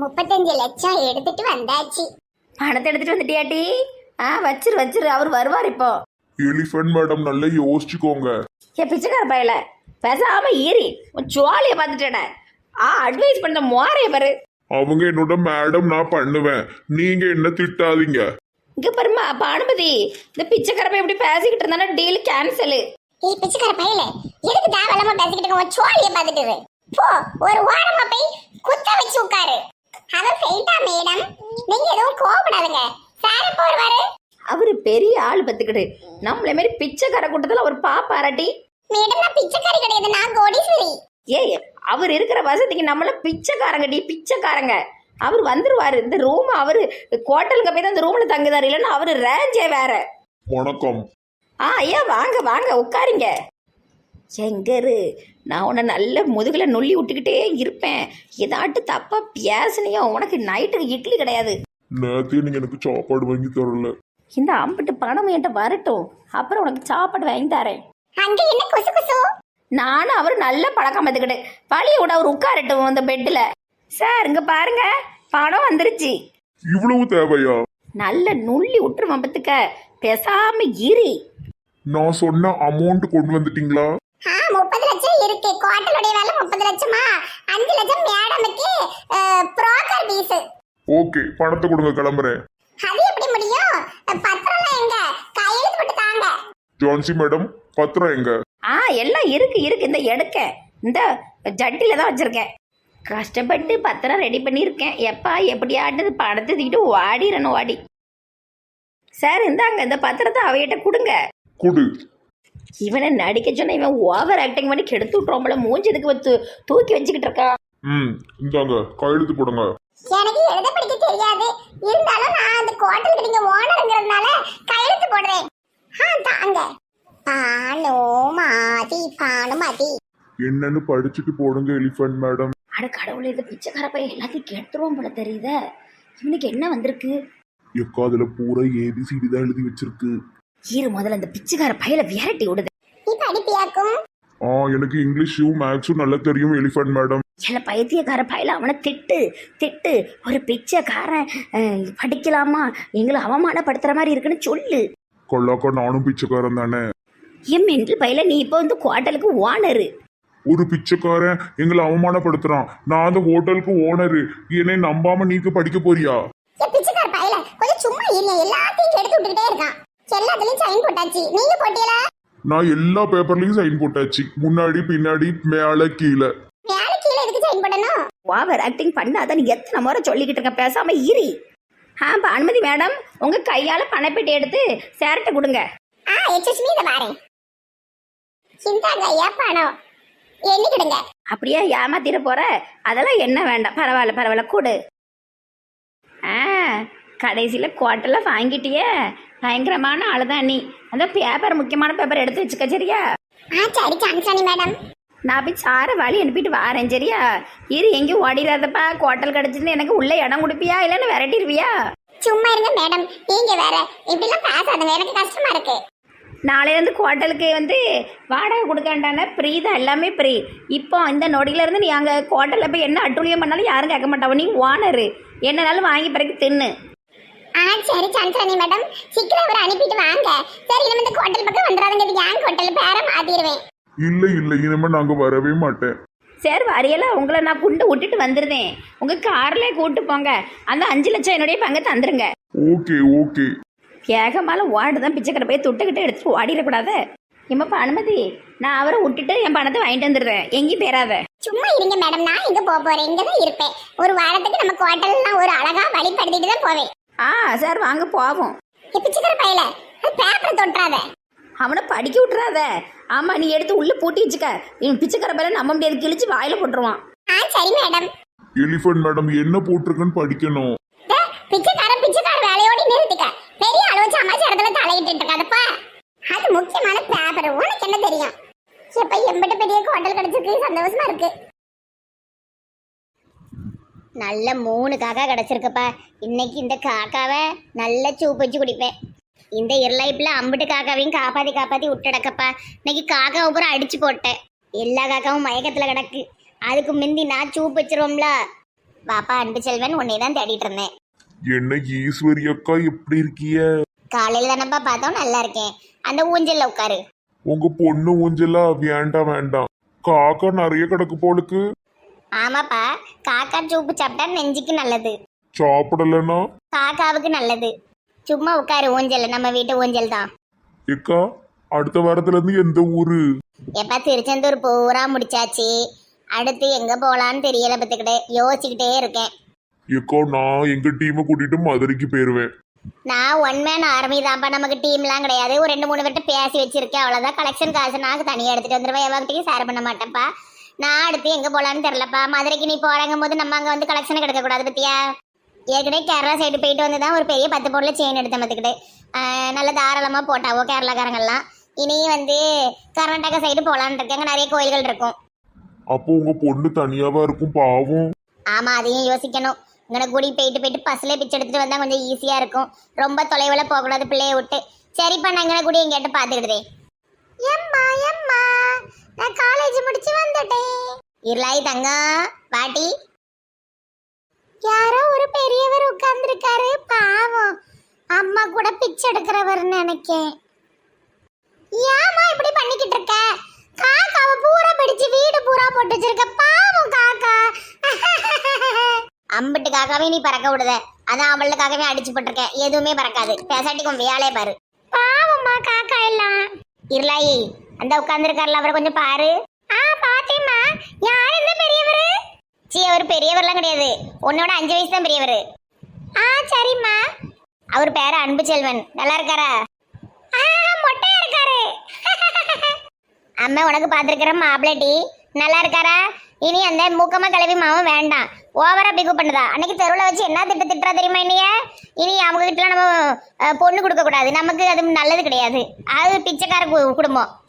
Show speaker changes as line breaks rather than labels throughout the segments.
முப்பத்தஞ்சு லட்சம் எடுத்துட்டு வந்தாச்சு.
பணத்தை எடுத்துட்டு வந்துட்டியாட்டி? ஆ வச்சிரு வச்சிரு. அவர் வருவார் இப்போ.
எலிஃபென்ட் மேடம் நல்லா யோசிச்சுக்கோங்க.
ஏ பிச்சைக்கார பயல. பேசாம ஈரி உன் ஜுவாலிய பார்த்துட்டேன ஆ அட்வைஸ் பண்ண மோரைய பாரு.
அவங்க என்னோட மேடம் நான் பண்ணுவேன். நீங்க என்ன திட்டாதீங்க.
இங்க பாருமா அப்ப அனுமதி. இந்த பிச்சைக்கார பையன் இப்படி பேசிக்கிட்டு இருந்தானா டீல் கேன்சலு
ஏய் பிச்சைக்கார பையல எதுக்கு தேவையில்லாம பேசிக்கிட்டு இருக்க? உன் பார்த்துட்டு இரு. போ ஒரு ஓரமா போய் குத்த வச்சு உட்காரு. அவன் போயிட்டா மேடம். நீங்க எதுவும் கோவப்படாதுங்க. சார் எப்போ வருவாரு?
அவரு பெரிய ஆள் பத்துக்கிட்டு நம்மள மாதிரி பிச்சைக்கார கூட்டத்துல அவர் பாப்பாராட்டி
மேடம் நான் பிச்சைக்காரி கிடையாது. நான் கோடீஸ்வரி.
ஏய் அவர் இருக்கிற வசதிக்கு நம்மள பிச்சைக்காரங்க டி பிச்சைக்காரங்க. அவர் வந்துருவாரு. இந்த ரூம் அவரு ஹோட்டலுக்கு போய் தான் இந்த ரூம்ல தங்குதாரு. இல்லைன்னா அவரு ரேஞ்சே வேற.
வணக்கம்.
ஆ ஐயா வாங்க வாங்க உட்காருங்க. செங்கரு நான் உன்னை நல்ல முதுகுல நொல்லி விட்டுக்கிட்டே இருப்பேன். ஏதாட்டு தப்பா பேசுனியோ? உனக்கு நைட்டுக்கு இட்லி கிடையாது.
நேத்தே நீங்க எனக்கு சாப்பாடு வாங்கி தரல.
இந்த அம்பிட்டு பணம் என்கிட்ட வரட்டும். அப்புறம் உனக்கு சாப்பாடு வாங்கி தரேன்.
அங்க என்ன குசு குசு?
நானும் அவர் நல்ல பழக்கம் பார்த்துக்கிட்டு பழிய விட அவர் உட்காரட்டும் அந்த பெட்டில். சார் இங்க பாருங்க. பணம் வந்துருச்சு.
இவ்வளவு தேவையா?
நல்ல நுள்ளி விட்டுருவான் பத்துக்க பேசாம இரு.
நான் சொன்ன அமௌண்ட் கொண்டு வந்துட்டீங்களா?
முப்பது லட்சம் இருக்கு. குவார்டருடைய வேலை முப்பது லட்சமா? அஞ்சு லட்சம் மேடமுக்கு ப்ரோக்கர் பீஸ்
ஓகே பணத்தை கொடுங்க கிளம்புறேன்.
அது எப்படி முடியும்? பத்திரம்லாம் எங்க? கையெழுத்து போட்டு தாங்க.
ஜான்சி மேடம் பத்திரம் எங்க?
ஆ எல்லாம் இருக்கு இருக்கு. இந்த எடுக்க. இந்த ஜட்டில தான் வச்சிருக்கேன். கஷ்டப்பட்டு பத்திரம் ரெடி பண்ணியிருக்கேன். எப்பா எப்படியாட்டு பணத்தை தூக்கிட்டு ஓடிடணும் ஓடி. சார் இந்தாங்க இந்த பத்திரத்தை அவையிட்ட கொடுங்க.
குடு.
இவனை நடிக்க சொன்ன இவன் ஓவர் ஆக்டிங் பண்ணி கெடுத்து விட்றோம்ல மூஞ்சதுக்கு வச்சு தூக்கி வச்சுக்கிட்டு இருக்கான்?
ம் இந்தாங்க கையெழுத்து போடுங்க.
எனக்கு எழுத படிக்க தெரியாது. இருந்தாலும் நான் அந்த குவார்டருக்கு நீங்க ஓனருங்கிறதுனால கையெழுத்து போடுறேன். ஆ தாங்க. பானு மாதி பானு மதி.
என்னன்னு படிச்சுட்டு போடுங்க எலிஃபென்ட் மேடம்
அட கடவுளே இந்த பிச்சைக்கார பையன் எல்லாத்தையும் கெடுத்துருவோம் போல தெரியுத. இவனுக்கு என்ன வந்திருக்கு?
எக்கா அதுல பூரா ஏபிசிடி தான் எழுதி வச்சிருக்கு.
ஈரு முதல்ல இந்த பிச்சைக்கார பையல விரட்டி விடுது.
நீ படிப்பியாக்கும்
ஆ எனக்கு இங்கிலீஷும் மேக்ஸும் நல்லா தெரியும் எலிஃபென்ட் மேடம்
சில பைத்தியக்கார பையல அவனை திட்டு திட்டு ஒரு பிச்சைக்காரன் அஹ், படிக்கலாமா? எங்களை அவமானப்படுத்துற மாதிரி இருக்குன்னு சொல்லு.
கொள்ளாக்கா நானும் பிச்சைக்காரன் தானே.
என் மென்டல் பையல நீ இப்போ வந்து குவார்ட்டலுக்கு ஓனரு.
ஒரு பிச்சைக்காரன் எங்களை அவமானப்படுத்துறான். நான் அந்த ஹோட்டலுக்கு ஓனரு. என்னை நம்பாம நீங்க படிக்க போறியா?
என் பிச்சைக்கார பையல கொஞ்சம் சும்மா இருங்க. எல்லாத்தையும் கெடுத்து விட்டுக்கிட்டே இருக்கான். எல்லாத்துலயும் சைன் போட்டாச்சு. நீங்க போட்டீங்களா?
நான் எல்லா பேப்பர்லயும் சைன் போட்டாச்சு. முன்னாடி பின்னாடி மேல கீழே.
மேல கீழே எதுக்கு சைன் போடணும்?
ஓவர் ஆக்டிங் பண்ணாதான் நீ எத்தனை முறை சொல்லிக்கிட்டு இருக்க பேசாம இரி. ஆ இப்போ அனுமதி மேடம் உங்க கையால பணப்பெட்டி எடுத்து சேரட்டை கொடுங்க.
ஆ எச்எஸ்மி இதை பாரு இந்தாங்க ஐயா பணம்? எண்ணிக்கிடுங்க.
அப்படியே ஏமாத்திட போற? அதெல்லாம் என்ன வேண்டாம். பரவாயில்ல பரவாயில்ல கொடு. ஆ கடைசியில் குவாட்டெல்லாம் வாங்கிட்டியே. பயங்கரமான ஆளுதான் நீ. அந்த பேப்பர் முக்கியமான பேப்பர் எடுத்து வச்சுக்க சரியா?
ஆ சரி சான்சானி மேடம்
நான் போய் சாரை வழி அனுப்பிட்டு வாரேன் சரியா? இரு எங்கேயும் ஓடிடாதப்பா. குவாட்டல் கிடச்சிருந்து எனக்கு உள்ள இடம் கொடுப்பியா? இல்லைன்னு விரட்டிடுவியா?
சும்மா இருங்க மேடம் நீங்க வேற இப்படிலாம் பேசாதுங்க. எனக்கு கஷ்டமா இருக்கு.
நாளையிலேருந்து குவாட்டலுக்கு வந்து வாடகை கொடுக்க வேண்டானே ஃப்ரீ தான். எல்லாமே ஃப்ரீ இப்போ இந்த நொடியிலேருந்து நீ அங்கே குவாட்டலில் போய் என்ன அட்டூழியம் பண்ணாலும் யாரும் கேட்க மாட்டாவோ நீ ஓனரு என்னனாலும் வாங்கி பிறகு தின்னு.
ஆ சரி சான்சானி மேடம். சீக்கிரம் அவரை அனுப்பிட்டு வாங்க. சரி நம்ம இந்த ஹோட்டல் பக்கம் வந்துடாதுங்க. இது ஏன் ஹோட்டல் பேரை மாத்திடுவேன்
இல்ல இல்ல இனிமே நாங்க வரவே மாட்டேன்.
சரி வரையெல்லாம் உங்களை நான் குண்டு விட்டுட்டு வந்துருந்தேன் உங்கள் கார்லேயே கூட்டு போங்க. அந்த அஞ்சு லட்சம் என்னுடைய பங்கை தந்துருங்க.
Okay okay.
வேகமால ஓடு தான் பிச்சைக்கடை போய் தொட்டுக்கிட்டு எடுத்துட்டு ஓடிடக்கூடாது. இம்மப்பா அனுமதி நான் அவரை விட்டுட்டு என் பணத்தை வாங்கிட்டு வந்துடுறேன். எங்கேயும் பேராத.
சும்மா இருங்க மேடம். நான் எங்க போக போறேன்? இங்க தான் இருப்பேன். ஒரு வாரத்துக்கு நம்ம ஹோட்டல்லாம் ஒரு அழகா வழிபடுத்திட்டு தான் போவேன்.
ஆ சார் வாங்க போவோம்.
ஏ பிச்சைக்கார பையல பேப்பர் தொட்டுறாத.
அவனை படிக்க விட்டுறாத. ஆமா நீ எடுத்து உள்ள பூட்டி வச்சுக்க. இவன் பிச்சைக்கார பேர நம்ப முடியாது கிழிச்சு வாயில போட்டுருவான்.
ஆ சரி மேடம்
எலிஃபென்ட் மேடம் என்ன போட்டிருக்குன்னு படிக்கணும்.
டே, பிச்சைக்காரன் பிச்சைக்கார வேலையோட நிறுத்திக்க. பெரிய அளவு சமாச்சாரத்துல தலையிட்டு இருக்காதப்பா அது முக்கியமான பேப்பர் உனக்கு என்ன தெரியும்? எப்ப எம்பிட்ட பெரிய ஹோட்டல் கிடைச்சிருக்கு சந்தோஷமா இருக்கு. நல்ல மூணு காக்கா கிடைச்சிருக்குப்பா. இன்னைக்கு இந்த காக்காவை நல்ல சூப் வச்சு குடிப்பேன். இந்த இருளைப்புல அம்பிட்டு காக்காவையும் காப்பாத்தி காப்பாத்தி விட்டுடக்கப்பா. இன்னைக்கு காக்காவை பூரா அடிச்சு போட்டேன். எல்லா காக்காவும் மயக்கத்துல கிடக்கு. அதுக்கு முந்தி நான் சூப் வச்சிருவோம்ல.
வாப்பா அன்பு செல்வன் உன்னை தான் தேடிட்டு இருந்தேன்.
என்ன ஈஸ்வரி அக்கா எப்படி இருக்கிய?
காலையில தானப்பா பார்த்தோம் நல்லா இருக்கேன். அந்த ஊஞ்சல்ல உட்காரு.
உங்க பொண்ணு ஊஞ்சலா? வேண்டாம் வேண்டாம். காக்கா நிறைய கிடக்கு போலுக்கு.
ஆமாப்பா. காக்கா சூப்பு சாப்பிட்டா நெஞ்சுக்கு நல்லது.
சாப்பிடலன்னா?
காக்காவுக்கு நல்லது. சும்மா உட்காரு ஊஞ்சல். நம்ம வீட்டு ஊஞ்சல் தான்.
ஏக்கா அடுத்த வாரத்துல இருந்து எந்த ஊரு?
எப்பா திருச்செந்தூர் பூரா முடிச்சாச்சு. அடுத்து எங்க போலான்னு தெரியல பத்துக்கிட்டே யோசிச்சுக்கிட்டே இருக்கேன்.
ஏக்கா நான் எங்க டீமை கூட்டிட்டு மதுரைக்கு போயிருவேன்.
நான் ஒன் மேன் ஆர்மி தான்ப்பா. நமக்கு டீம்லாம் கிடையாது. ஒரு ரெண்டு மூணு பேர்ட்ட பேசி வச்சிருக்கேன். அவ்வளோதான் கலெக்ஷன் காசு நான் தனியாக எடுத்துட்டு வந்துடுவேன் எவ்வளோத்தையும் ஷேர் பண்ண மாட்டேன்ப்பா. நான் அடுத்து எங்கே போகலான்னு தெரிலப்பா மதுரைக்கு நீ போறாங்கும் போது நம்ம அங்கே வந்து கலெக்ஷன் கிடைக்கக்கூடாது பத்தியா? ஏற்கனவே கேரளா சைடு போயிட்டு வந்து தான் ஒரு பெரிய பத்து பொருள் செயின் எடுத்த மத்துக்கிட்டு நல்ல தாராளமாக போட்டாவோ கேரளாக்காரங்கெல்லாம். இனி வந்து கர்நாடகா சைடு போகலான்னு இருக்கேன். அங்கே நிறைய கோயில்கள் இருக்கும்.
அப்போ உங்க பொண்ணு தனியாவா இருக்கும் பாவம்?
ஆமா அதையும் யோசிக்கணும். இங்கே கூடி போயிட்டு போயிட்டு பஸ்ல பிச்சை எடுத்துட்டு வந்தா கொஞ்சம் ஈஸியா இருக்கும். ரொம்ப தொலைவில் போகக்கூடாது பிள்ளைய விட்டு. சரிப்பா நான் இங்கே கூடி எங்கிட்ட பார்த்துக்கிடுதே எம்மா எம்மா. நான் காலேஜ் முடிச்சு வந்துட்டேன். இருளாய் தங்கா பாட்டி யாரோ ஒரு பெரியவர் உட்கார்ந்துருக்காரு. பாவம். அம்மா கூட பிச்சை எடுக்கிறவர்னு நினைக்கேன். ஏமா இப்படி பண்ணிக்கிட்டு இருக்க? காக்காவை பூரா பிடிச்சு வீடு பூரா போட்டு வச்சிருக்க. பாவம் காக்கா. அம்பிட்டு காக்காவே நீ பறக்க விடுத. அதான் அவளுக்காகவே அடிச்சு போட்டிருக்கேன் எதுவுமே பறக்காது. பேசாட்டிக்கும் வேலையே பாரு. பாவம் இருளாயி அந்த உட்கார்ந்துருக்காருல அவரை கொஞ்சம் பாரு. ஆ பாத்தேம்மா. யார் இந்த பெரியவர்? சீ அவர் பெரியவர்லாம் கிடையாது. உன்னோட அஞ்சு வயசு தான் பெரியவர். ஆ சரிம்மா. அவர் பேரு அன்பு செல்வன். நல்லா இருக்காரா? ஆ மொட்டையா இருக்காரு. அம்மா உனக்கு பார்த்துருக்கிற மாப்பிள்ளட்டி நல்லா இருக்காரா? இனி அந்த மூக்கமா கிளவி மாவும் வேண்டாம். ஓவரா பிகு பண்ணுதா? அன்னைக்கு தெருவில் வச்சு என்ன திட்டு திட்டுறா தெரியுமா இனிய இனி அவங்க கிட்ட நம்ம பொண்ணு கொடுக்க கூடாது. நமக்கு அது நல்லது கிடையாது. அது பிச்சைக்கார கு- குடும்பம்.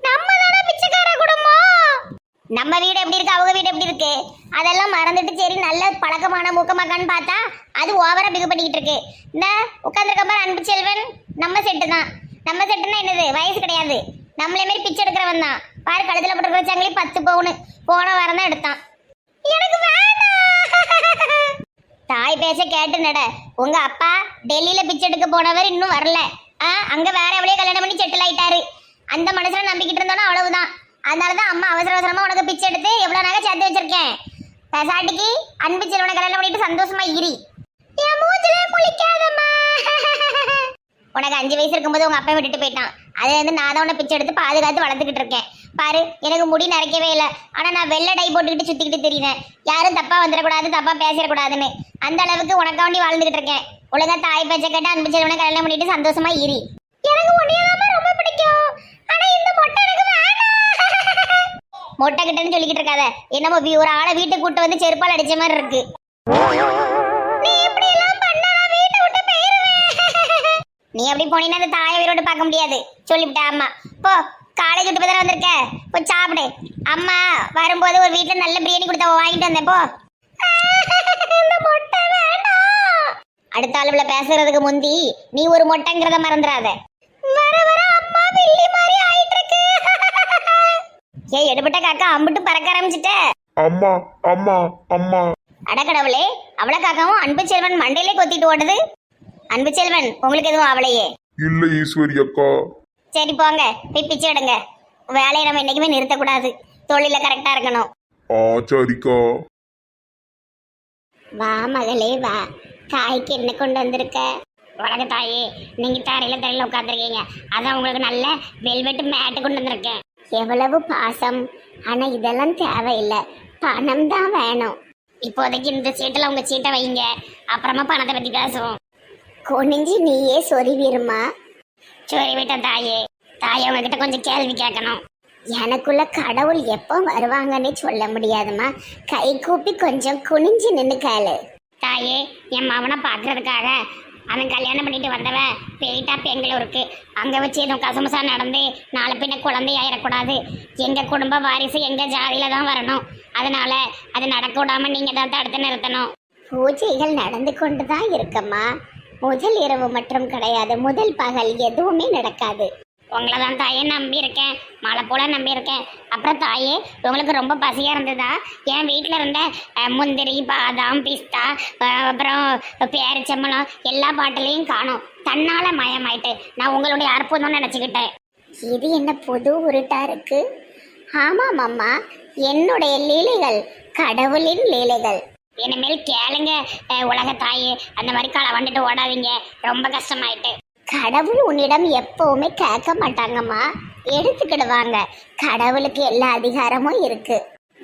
நம்ம தானே பிச்சைக்கார குடும்பம்? நம்ம வீடு எப்படி இருக்கு? அவங்க வீடு எப்படி இருக்கு? அதெல்லாம் மறந்துட்டு சரி நல்ல பழக்கமான மூக்கமாக்கான்னு பார்த்தா அது ஓவரா பிகு பண்ணிக்கிட்டு இருக்கு. இந்த உட்காந்துருக்க மாதிரி அன்பு செல்வன். நம்ம செட்டு தான். நம்ம செட்டுனா என்னது? வயசு கிடையாது. நம்மளே மாரி பிச்சை எடுக்கிறவன் தான். பாரு கழுத்துல போட்டுருக்கிற சங்கிலி பத்து பவுனு. போன வாரம் தான் எடுத்தான். எனக்கு தாய் பேச கேட்டு நட உங்க அப்பா டெல்லியில பிச்சை எடுக்க போனவர் இன்னும் வரல. ஆ அங்க வேற எவ்வளவு கல்யாணம் பண்ணி செட்டில் ஆயிட்டாரு. அந்த மனசுல நம்பிக்கிட்டு இருந்தோன்னா அவ்வளவுதான். அதனாலதான் அம்மா அவசர அவசரமா உனக்கு பிச்சை எடுத்து எவ்வளவு நகை சேர்த்து வச்சிருக்கேன். பெசாட்டிக்கு அன்பு செல்வனை கல்யாணம் பண்ணிட்டு சந்தோஷமா இரி. என் மூஞ்சிலே முழிக்காதம்மா உனக்கு அஞ்சு வயசு இருக்கும்போது உங்க அப்பா விட்டுட்டு போயிட்டான். அது வந்து நான் தான் உன்னை பிச்சை எடுத்து பாதுகாத்து வளர்த்துக்கிட்டு இருக்கேன். பாரு எனக்கு முடி நரைக்கவே இல்லை. ஆனா நான் வெள்ளை டை போட்டுக்கிட்டு சுற்றிக்கிட்டு தெரியுறேன். யாரும் தப்பா வந்துடக்கூடாது தப்பா பேசிடக்கூடாதுன்னு. அந்த அளவுக்கு உனக்காண்டி வாழ்ந்துகிட்டு இருக்கேன். ஒழுங்கா தாய் பேச்சை கேட்டு அன்பு செல்வனை கல்யாணம் பண்ணிட்டு சந்தோஷமா இரு. எனக்கு உன்னையதாம ரொம்ப பிடிக்கும். ஆனா இந்த மொட்டை எனக்கு வேண்டாம் மொட்டை கிட்டன்னு சொல்லிக்கிட்டு இருக்காத. என்னமோ ஒரு ஆளை வீட்டுக்கு கூட்டு வந்து செருப்பால் அடிச்ச மாதிரி இருக்கு. நீ அப்படி போனீங்கன்னா அந்த தாயை வீரோடு பார்க்க முடியாது. சொல்லிவிட்டா அம்மா. போ. காலேஜ் விட்டு தானே வந்திருக்க? போய் சாப்பிடு. அம்மா வரும்போது ஒரு வீட்ல நல்ல பிரியாணி கொடுத்த வாங்கிட்டு வந்தேன் போ. அடுத்த அளவுல பேசுறதுக்கு முந்தி நீ ஒரு மொட்டைங்கிறத மறந்துடாத. வர வர அம்மா வில்லி மாதிரி ஆயிட்டு இருக்கு ஏய் எடுபட்ட காக்கா அம்பிட்டு பறக்க ஆரம்பிச்சிட்ட.
அம்மா அம்மா அம்மா.
அடக்கடவுளே அவள காக்காவும் அன்பு செல்வன் மண்டையிலே கொத்திட்டு ஓடுது. அன்பு செல்வன் உங்களுக்கு எதுவும் அவளையே
இல்ல ஈஸ்வரி அக்கா.
சரி போங்க. போய் பிச்சை எடுங்க. வேலையை நம்ம என்னைக்குமே நிறுத்தக்கூடாது. தொழில கரெக்டா இருக்கணும்.
ஆ சரிக்கா.
வா மகளே வா. தாய்க்கு என்ன கொண்டு வந்திருக்க? வணக்க தாயே. நீங்க தரையில தரையில உட்காந்துருக்கீங்க அதான் உங்களுக்கு நல்ல வெல்வெட் மேட்டு கொண்டு வந்திருக்கேன். எவ்வளவு பாசம். ஆனா இதெல்லாம் தேவையில்லை. பணம் தான் வேணும். இப்போதைக்கு இந்த சீட்டில் உங்க சீட்டை வைங்க. அப்புறமா பணத்தை பத்தி பேசுவோம். குனிஞ்சு நீயே சொருவிருமா? சரி விட்ட தாயே. தாயே உங்ககிட்ட கொஞ்சம் கேள்வி கேட்கணும். எனக்குள்ள கடவுள் எப்போ வருவாங்கன்னு சொல்ல முடியாதுமா கை கூப்பி கொஞ்சம் குனிஞ்சு நின்று கேளு. தாயே என் மவனை பார்க்கறதுக்காக அவன் கல்யாணம் பண்ணிட்டு வந்தவன் போயிட்டா பெங்களூருக்கு. அங்கே வச்சு எதுவும் கசமுசா நடந்து நாளை பின்ன குழந்தை ஆயிடக்கூடாது எங்கள் குடும்ப வாரிசு எங்கள் ஜாதியில் தான் வரணும். அதனால அது நடக்க விடாமல் நீங்கள் தான் தடுத்து நிறுத்தணும். பூஜைகள் நடந்து கொண்டு தான் இருக்கம்மா. முதல் இரவு மட்டும் கிடையாது. முதல் பகல் எதுவுமே நடக்காது. உங்களை தான் தாயே நம்பியிருக்கேன். மழை போல நம்பியிருக்கேன். அப்புறம் தாயே உங்களுக்கு ரொம்ப பசியாக இருந்ததா? என் வீட்டில் இருந்த முந்திரி பாதாம் பிஸ்தா அப்புறம் பேரிச்சம்பளம் எல்லா பாட்டிலையும் காணும். தன்னால் மயமாயிட்டு நான் உங்களுடைய அற்புதம் நினச்சிக்கிட்டேன். இது என்ன புது உருட்டா இருக்குது ஆமாம் அம்மா என்னுடைய லீலைகள் கடவுளின் லீலைகள். இனிமேல் கேளுங்க அஹ், உலக அந்த மாதிரி களை வந்துட்டு ஓடாதீங்க. ரொம்ப கஷ்டமாயிட்டு. கடவுள் உன்னிடம் எப்பவுமே கேட்க மாட்டாங்கம்மா. எடுத்துக்கிடுவாங்க. கடவுளுக்கு எல்லா அதிகாரமும் இருக்கு.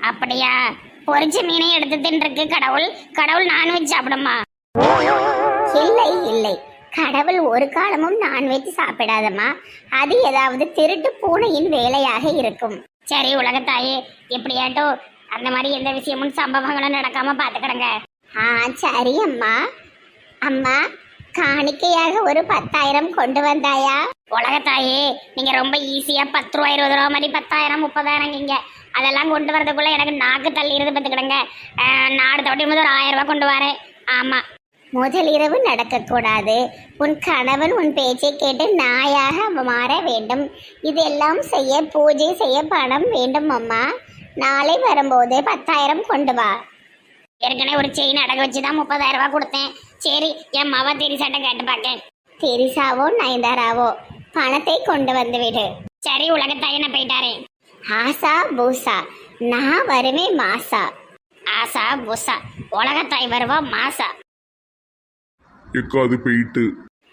அப்படியா? பொறிச்ச மீனை எடுத்து தின்றுக்கு கடவுள். கடவுள் நான்வெஜ் சாப்பிடுமா? இல்லை இல்லை. கடவுள் ஒரு காலமும் நான்வெஜ் சாப்பிடாதம்மா. அது ஏதாவது திருட்டு பூனையின் வேலையாக இருக்கும். சரி உலகத்தாயே எப்படியாட்டும் அந்த மாதிரி எந்த விஷயமும் சம்பவங்களும் நடக்காம பார்த்துக்கிடுங்க ஆ சரி அம்மா. அம்மா காணிக்கையாக ஒரு பத்தாயிரம் கொண்டு வந்தாயா? உலகத்தாயே நீங்க ரொம்ப ஈஸியா பத்து ரூபா இருபது ரூபா மாதிரி பத்தாயிரம் முப்பதாயிரம் இங்க அதெல்லாம் கொண்டு வரதுக்குள்ள எனக்கு நாக்கு தள்ளி இருந்து பார்த்துக்கிடுங்க நாடு தொட்டி முதல் ஒரு ஆயிரம் ரூபாய் கொண்டு வரேன். ஆமா. முதல் இரவு நடக்கக்கூடாது. உன் கணவன் உன் பேச்சை கேட்டு நாயாக மாற வேண்டும். இதெல்லாம் செய்ய பூஜை செய்ய பணம் வேண்டும் அம்மா. நாளை வரும்போது பத்தாயிரம் கொண்டு வா. ஏற்கனவே ஒரு செயின் அடகு வச்சு தான் முப்பதாயிரம் ரூபாய் கொடுத்தேன். சரி என் மவ தெரிசாட்ட கேட்டு பார்க்கேன் தெரிசாவோ நயன்தாராவோ பணத்தை கொண்டு வந்து விடு. சரி உலகத்தாய் என்ன போயிட்டாரே? ஆசா பூசா. நான் வருவேன் மாசா. ஆசா பூசா. உலகத்தாய் வருவா மாசா.
எக்கா அது போயிட்டு.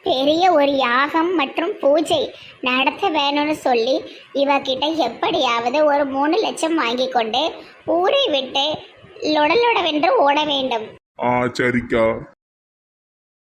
பெரிய ஒரு யாகம் மற்றும் பூஜை நடத்த வேணும்னு சொல்லி இவகிட்ட எப்படியாவது ஒரு மூணு லட்சம் வாங்கி கொண்டு ஊரை விட்டு லொடலொடவென்று ஓட வேண்டும்.
ஆ சரிக்கா.